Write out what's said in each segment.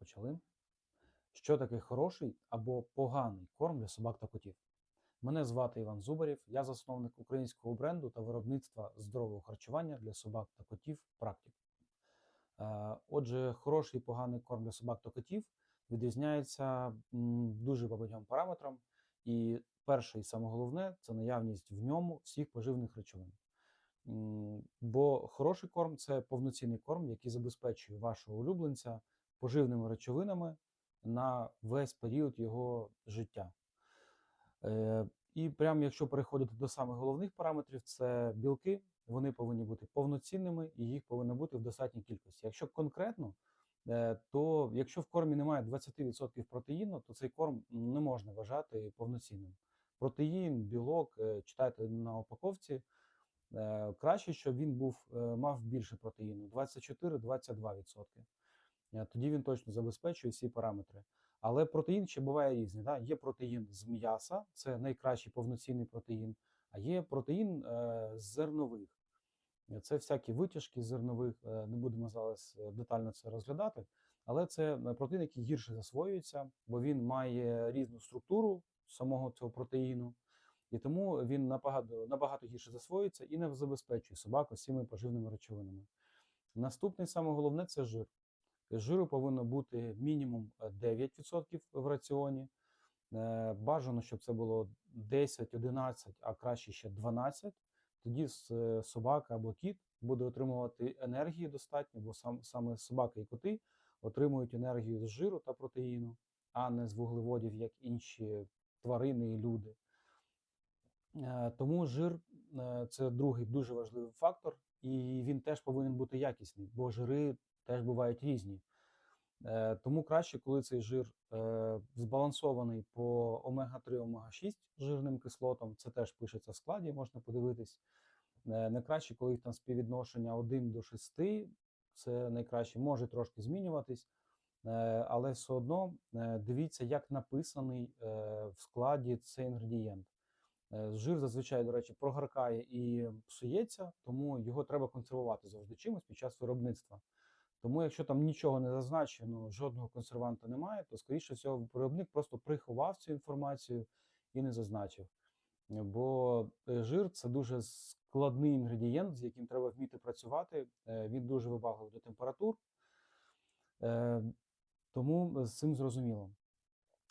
Почали. Що таке хороший або поганий корм для собак та котів? Мене звати Іван Зубарів, я засновник українського бренду та виробництва здорового харчування для собак та котів Практик. Е, Отже, хороший і поганий корм для собак та котів відрізняється дуже багатьом параметрам. І перше і саме головне це наявність в ньому всіх поживних речовин. Бо хороший корм це повноцінний корм, який забезпечує вашого улюбленця поживними речовинами на весь період його життя. Е, І прямо якщо переходити до самих головних параметрів, це білки, вони повинні бути повноцінними і їх повинно бути в достатній кількості. Якщо конкретно, е, то якщо в кормі немає 20% протеїну, то цей корм не можна вважати повноцінним. Протеїн, білок, е, читайте на упаковці. Краще, щоб він був, мав більше протеїну 24-22%. Е, Тоді він точно забезпечує всі параметри. Але протеїн ще буває різний. Да? Є протеїн з м'яса, це найкращий повноцінний протеїн, а є протеїн е, з зернових. Е, Це всякі витяжки з зернових, е, не будемо зараз детально це розглядати. Але це протеїн, який гірше засвоюється, бо він має різну структуру самого цього протеїну, і тому він набагато, набагато гірше засвоюється і не забезпечує собак усіми поживними речовинами. Наступний саме головне це жир. Жиру повинно бути мінімум е, 9% в раціоні. Е, Бажано, щоб це було 10-11, а краще ще 12. Тоді е, собака або кіт буде отримувати енергії достатньо, бо сам, саме собака і коти отримують енергію з жиру та протеїну, а не з вуглеводів, як інші тварини і люди. Е, Тому жир е, це другий дуже важливий фактор, і він теж повинен бути якісний, бо жири теж бувають різні. Е, Тому краще, коли цей жир е, збалансований по омега-3, омега-6 жирним кислотам, це теж пишеться в складі, можна подивитись. Е, Не коли їх там співвідношення 1 до 6, це найкраще, може трошки змінюватись, е, але все одно е, дивіться, як написаний е, в складі цей інгредієнт. Жир зазвичай, до речі, прогаркає і псується, тому його треба консервувати завжди чимось під час виробництва. Тому, якщо там нічого не зазначено, жодного консерванта немає, то скоріше всього виробник просто приховав цю інформацію і не зазначив. Бо е, жир це дуже складний інгредієнт, з яким треба вміти працювати. Е, Він дуже вибагливий до температур, Е, тому з цим зрозуміло.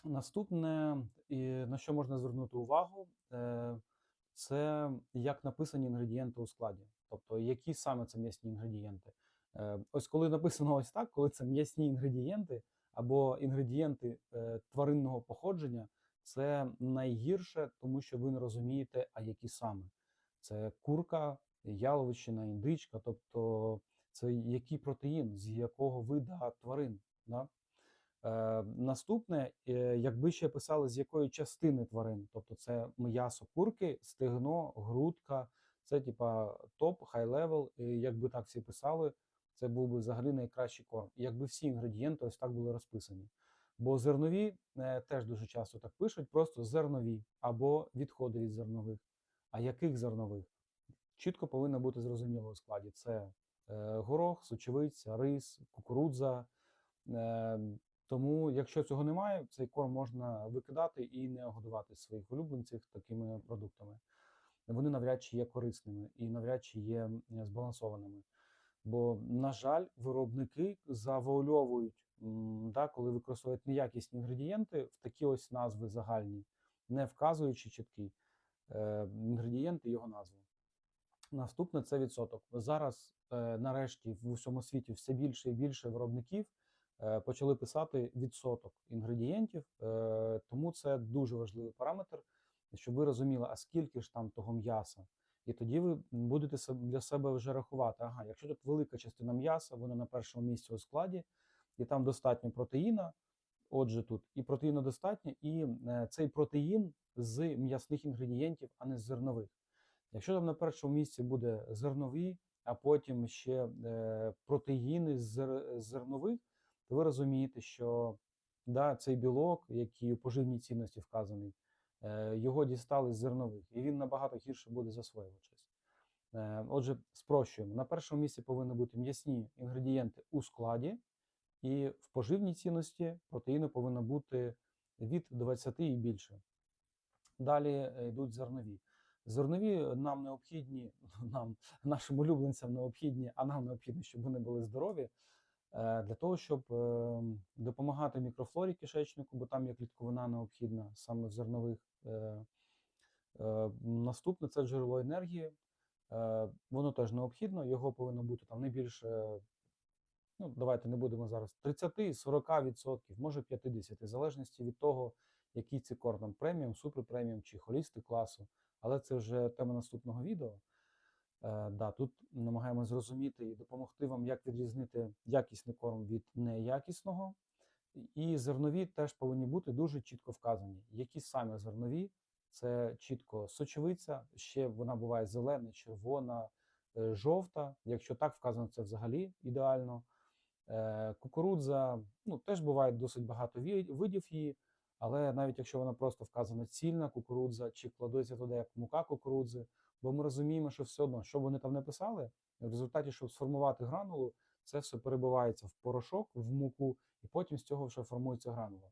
Наступне, на що можна звернути увагу, це як написані інгредієнти у складі, тобто які саме це м'ясні інгредієнти. Е, Ось коли написано ось так, коли це м'ясні інгредієнти або інгредієнти е, тваринного походження, це найгірше, тому що ви не розумієте, а які саме. Це курка, яловичина, індичка, тобто це який протеїн, з якого вида тварин. Да? Е, наступне, е, якби ще писали, з якої частини тварин, тобто це м'ясо курки, стегно, грудка, це типа топ, хай левел. Якби так всі писали, це був би взагалі найкращий корм. Якби всі інгредієнти ось так були розписані. Бо зернові е, теж дуже часто так пишуть, просто зернові або відходи від зернових. А яких зернових? Чітко повинно бути зрозуміло у складі: це е, горох, сочевиця, рис, кукурудза. Е, тому, якщо цього немає, цей корм можна викидати і не годувати своїх улюбленців такими продуктами. Вони навряд чи є корисними і навряд чи є збалансованими. Бо, на жаль, виробники завуальовують, да, коли використовують неякісні інгредієнти в такі ось назви загальні, не вказуючи чіткі е, інгредієнти, його назву. Наступне це відсоток. Зараз, е, нарешті, в усьому світі все більше і більше виробників е, почали писати відсоток інгредієнтів, е, тому це дуже важливий параметр, щоб ви розуміли, а скільки ж там того м'яса. І тоді ви будете для себе вже рахувати, ага, якщо тут велика частина м'яса, воно на першому місці у складі, і там достатньо протеїна, отже, тут і протеїну достатньо, і е, цей протеїн з м'ясних інгредієнтів, а не з зернових. Якщо там на першому місці буде зернові, а потім ще е, протеїни з зернових, то ви розумієте, що да, цей білок, який у поживній цінності вказаний, його дістали з зернових, і він набагато гірше буде засвоюватись. Е, Отже, спрощуємо. На першому місці повинні бути м'ясні інгредієнти у складі, І в поживній цінності протеїну повинно бути від 20 і більше. Далі е, йдуть зернові. Зернові нам необхідні, нам, нашим улюбленцям необхідні, а нам необхідно, щоб вони були здорові, е, для того, щоб е, допомагати мікрофлорі кишечнику, бо там є клітковина необхідна саме в зернових. Е, е, Наступне це джерело енергії. Е, Воно теж необхідно, його повинно бути там не більше, ну давайте не будемо зараз 30-40%, може 50%, в залежності від того, який це корм преміум, супер преміум чи холісти класу. Але це вже тема наступного відео. Е, да, тут намагаємося зрозуміти і допомогти вам, як відрізнити якісний корм від неякісного. І зернові теж повинні бути дуже чітко вказані. Які саме зернові, це чітко сочевиця, ще вона буває зелена, червона, е, жовта. Якщо так вказано, це взагалі ідеально. Е, Кукурудза, ну теж буває досить багато видів її, але навіть якщо вона просто вказана цільна кукурудза, чи кладеться туди як мука кукурудзи, бо ми розуміємо, що все одно, що вони там не писали, в результаті, щоб сформувати гранулу, це все перебивається в порошок, в муку, і потім з цього вже формується гранула.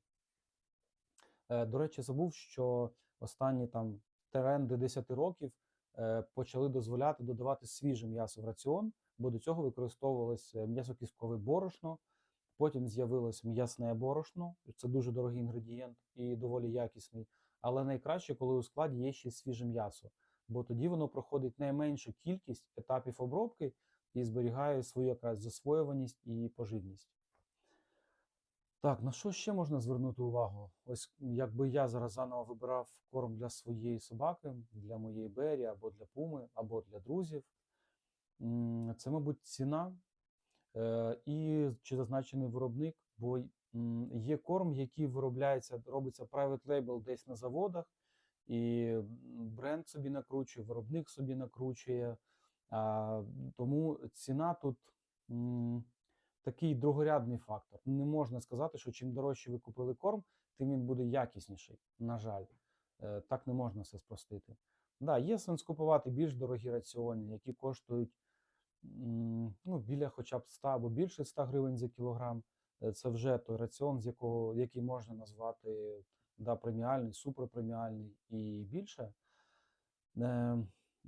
Е, До речі, забув, що останні там тренди 10 років е, почали дозволяти додавати свіже м'ясо в раціон, бо до цього використовувалось е, м'ясокісткове борошно, потім з'явилось м'ясне борошно, це дуже дорогий інгредієнт і доволі якісний. Але найкраще, коли у складі є ще свіже м'ясо, бо тоді воно проходить найменшу кількість етапів обробки і зберігає свою якраз засвоюваність і поживність. Так, на що ще можна звернути увагу? Ось якби я зараз заново вибирав корм для своєї собаки, для моєї Бері, або для пуми, або для друзів. Це, мабуть, ціна е, і чи зазначений виробник, бо є корм, який виробляється, робиться private label десь на заводах, і бренд собі накручує, виробник собі накручує. А, тому ціна тут. м, такий другорядний фактор. Не можна сказати, що чим дорожче ви купили корм, тим він буде якісніший. На жаль, Е, так не можна все спростити. Да, є сенс купувати більш дорогі раціони, які коштують м, ну, біля хоча б 100 або більше 100 гривень за кілограм. Е, Це вже той раціон, з якого який можна назвати да, преміальний, суперпреміальний і більше. Е,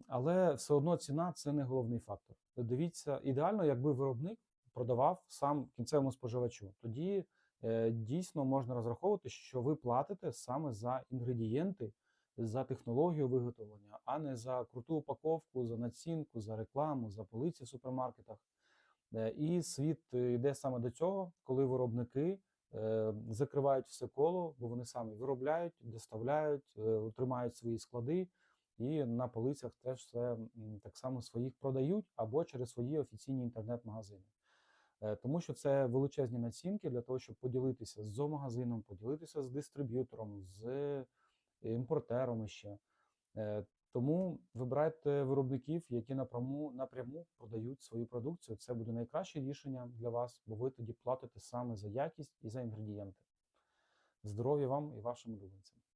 Але все одно ціна це не головний фактор. Дивіться, ідеально, якби виробник продавав сам кінцевому споживачу. Тоді е, дійсно можна розраховувати, що ви платите саме за інгредієнти, за технологію виготовлення, а не за круту упаковку, за націнку, за рекламу, за полиці в супермаркетах. Е, І світ е, йде саме до цього, коли виробники закривають все коло, бо вони самі виробляють, доставляють, е, утримають свої склади. І на полицях теж все так само своїх продають або через свої офіційні інтернет-магазини. Е, Тому що це величезні націнки для того, щоб поділитися з зоомагазином, поділитися з дистриб'ютором, з імпортером ще. Тому вибирайте виробників, які напряму, напряму продають свою продукцію. Це буде найкраще рішення для вас, бо ви тоді платите саме за якість і за інгредієнти. Здоров'я вам і вашим улюбленцям!